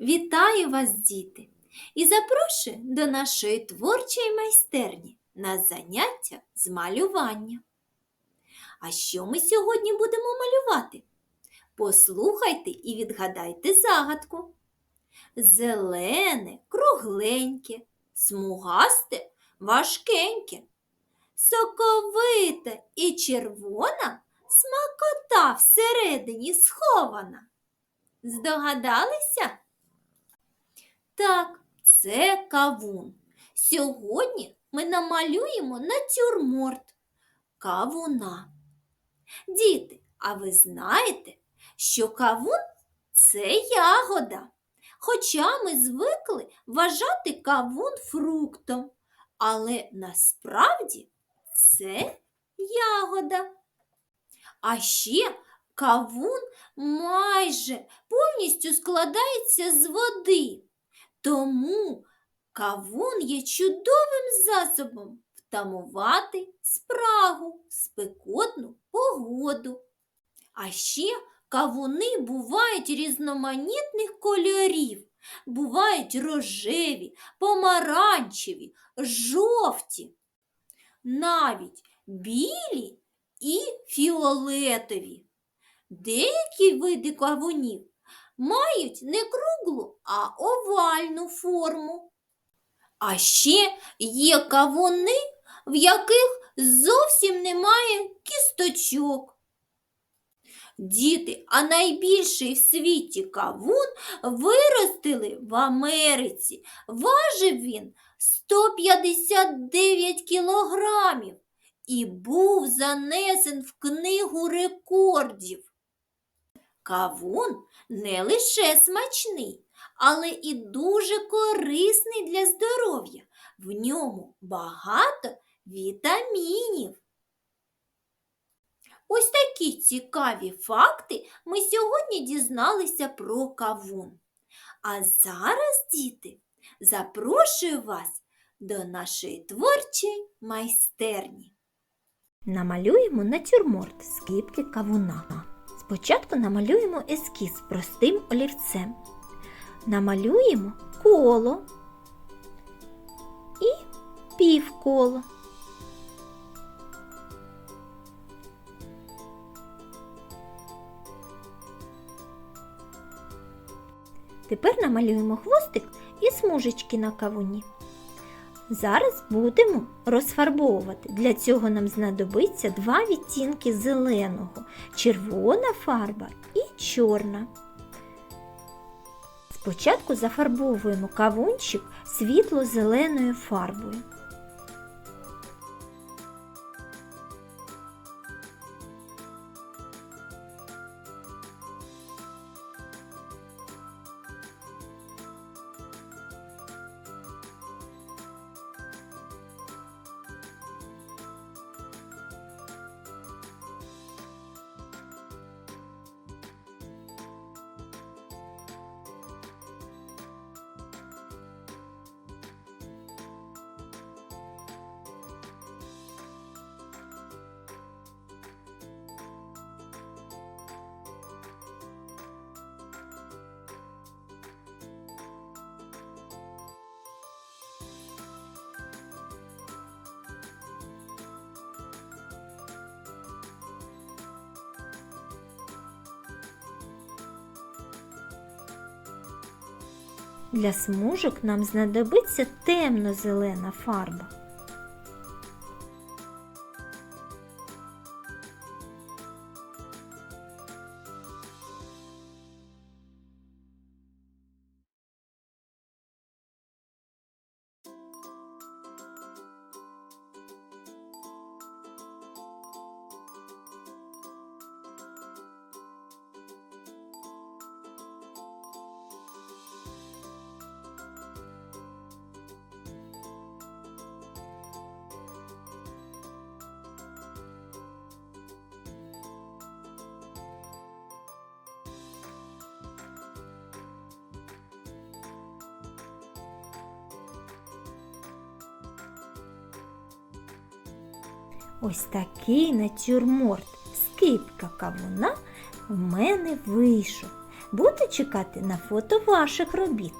Вітаю вас, діти, і запрошую до нашої творчої майстерні на заняття з малювання. А що ми сьогодні будемо малювати? Послухайте і відгадайте загадку. Зелене, кругленьке, смугасте, важкеньке, соковите і червона смакота всередині схована. Здогадалися? Так, це кавун. Сьогодні ми намалюємо натюрморт кавуна. Діти, а ви знаєте, що кавун це ягода. Хоча ми звикли вважати кавун фруктом, але насправді це ягода. А ще кавун майже повністю складається з води. Тому кавун є чудовим засобом втамувати спрагу, спекотну погоду. А ще кавуни бувають різноманітних кольорів. Бувають рожеві, помаранчеві, жовті, навіть білі і фіолетові. Деякі види кавунів мають не круглу, а овальну форму. А ще є кавуни, в яких зовсім немає кісточок. Діти, а найбільший в світі кавун виростили в Америці. Важив він 159 кілограмів і був занесен в книгу рекордів. Кавун не лише смачний, але і дуже корисний для здоров'я. В ньому багато вітамінів. Ось такі цікаві факти ми сьогодні дізналися про кавун. А зараз, діти, запрошую вас до нашої творчої майстерні. Намалюємо натюрморт з кипки кавуна. Спочатку намалюємо ескіз простим олівцем. Намалюємо коло і півколо. Тепер намалюємо хвостик і смужечки на кавуні. Зараз будемо розфарбовувати. Для цього нам знадобиться два відтінки зеленого, червона фарба і чорна. Спочатку зафарбовуємо кавунчик світло-зеленою фарбою. Для смужок нам знадобиться темно-зелена фарба. Ось такий натюрморт скипка кавуна в мене вийшов. Буду чекати на фото ваших робіт.